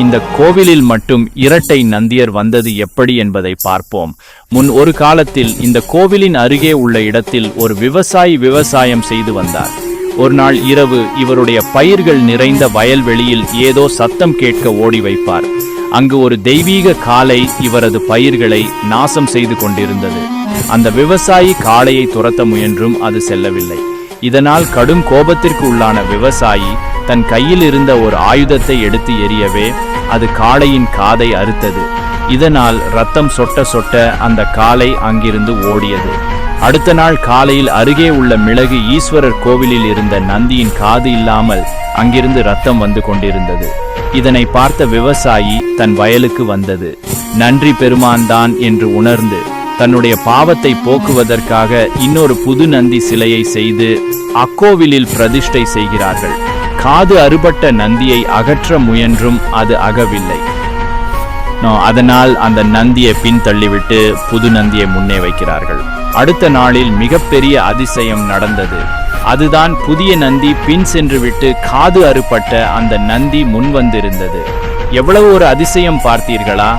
இந்த கோவிலில் மட்டும் இரட்டை நந்தியர் வந்தது எப்படி என்பதை பார்ப்போம். முன் ஒரு காலத்தில் இந்த கோவிலின் அருகே உள்ள இடத்தில் ஒரு விவசாயி விவசாயம் செய்து வந்தார். ஒரு நாள் இரவு இவருடைய பயிர்கள் நிறைந்த வயல்வெளியில் ஏதோ சத்தம் கேட்க ஓடி வைப்பார். அங்கு ஒரு தெய்வீக காளை இவரது பயிர்களை நாசம் செய்து கொண்டிருந்தது. அந்த விவசாயி காளையை துரத்த முயன்றும் அது செல்லவில்லை. இதனால் கடும் கோபத்திற்கு உள்ளான விவசாயி தன் கையில் இருந்த ஒரு ஆயுதத்தை எடுத்து எறியவே அது காளையின் காதை அறுத்தது. இதனால் ரத்தம் சொட்ட சொட்ட அந்த காளை அங்கிருந்து ஓடியது. அடுத்த நாள் காலையில் அருகே உள்ள மிளகு ஈஸ்வரர் கோவிலில் இருந்த நந்தியின் காது இல்லாமல் அங்கிருந்து ரத்தம் வந்து கொண்டிருந்தது. இதனை பார்த்த விவசாயி தன் வயலுக்கு வந்தது. நன்றி பெருமான் தான் என்று உணர்ந்து தன்னுடைய பாவத்தை போக்குவதற்காக இன்னொரு புது நந்தி சிலையை செய்து அக்கோவிலில் பிரதிஷ்டை செய்கிறார்கள். காது அறுபட்ட நந்தியை அகற்ற முயன்றும் அது அகவில்லை. அதனால் அந்த நந்தியை பின்தள்ளிவிட்டு புது நந்தியை முன்னே வைக்கிறார்கள். அடுத்த நாளில் மிகப்பெரிய அதிசயம் நடந்தது. அதுதான் புதிய நந்தி பின் சென்று விட்டு காது அறுபட்ட அந்த நந்தி முன் வந்திருந்தது எவ்வளவு ஒரு அதிசயம் பார்த்தீர்களா?